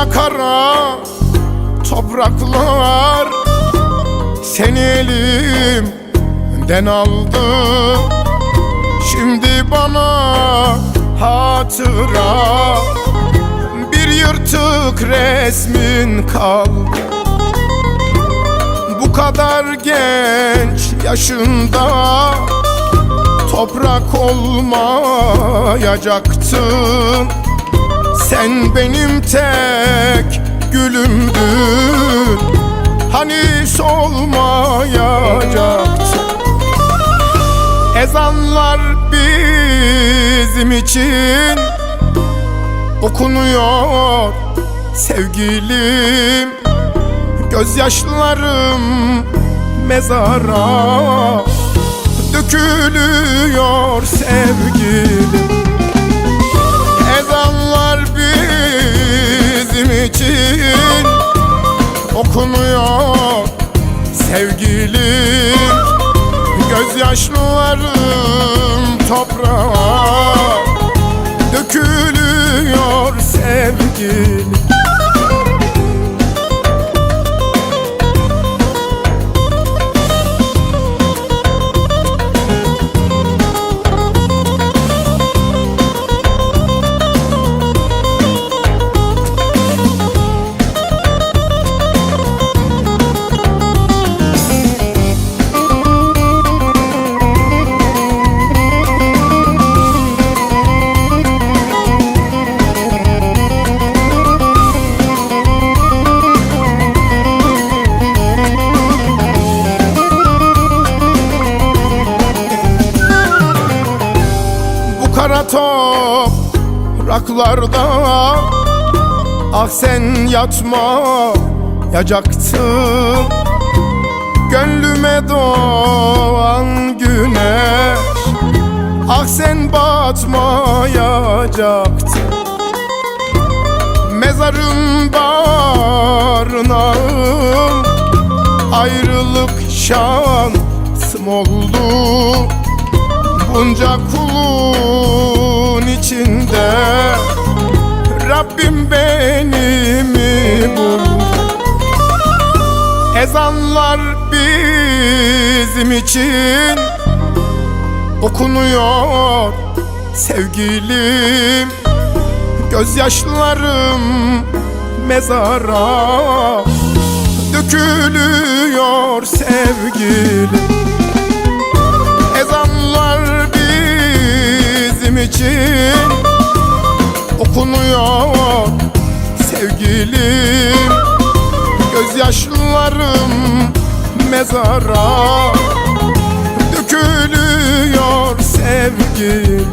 kara kara topraklar Seni elimden aldı. Şimdi bana hatıra Bir yırtık resmin kaldı. Bu kadar genç yaşında Toprak olmayacaktın. Sen benim tek gülümdün Hani solmayacaktın Ezanlar bizim için Okunuyor sevgilim. Gözyaşlarım mezara Dökülüyor sevgilim için Okunuyor sevgilim Gözyaşlarım toprağa Dökülüyor sevgilim topraklarda Ah sen yatmayacaktın Gönlüme doğan güneş. Ah sen batmayacaktın Mezarım barınağım Ayrılık şansım oldu. Bunca kulun içinde. Rabbim beni mi Ezanlar bizim için Okunuyor sevgilim. Gözyaşlarım mezara Dökülüyor sevgilim. Ezanlar için Okunuyor sevgilim. Gözyaşlarım mezara Dökülüyor sevgilim.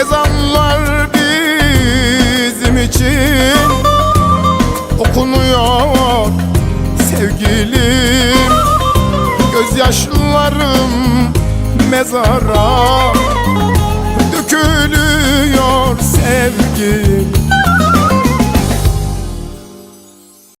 Ezanlar bizim için Okunuyor sevgilim. Gözyaşlarım mezara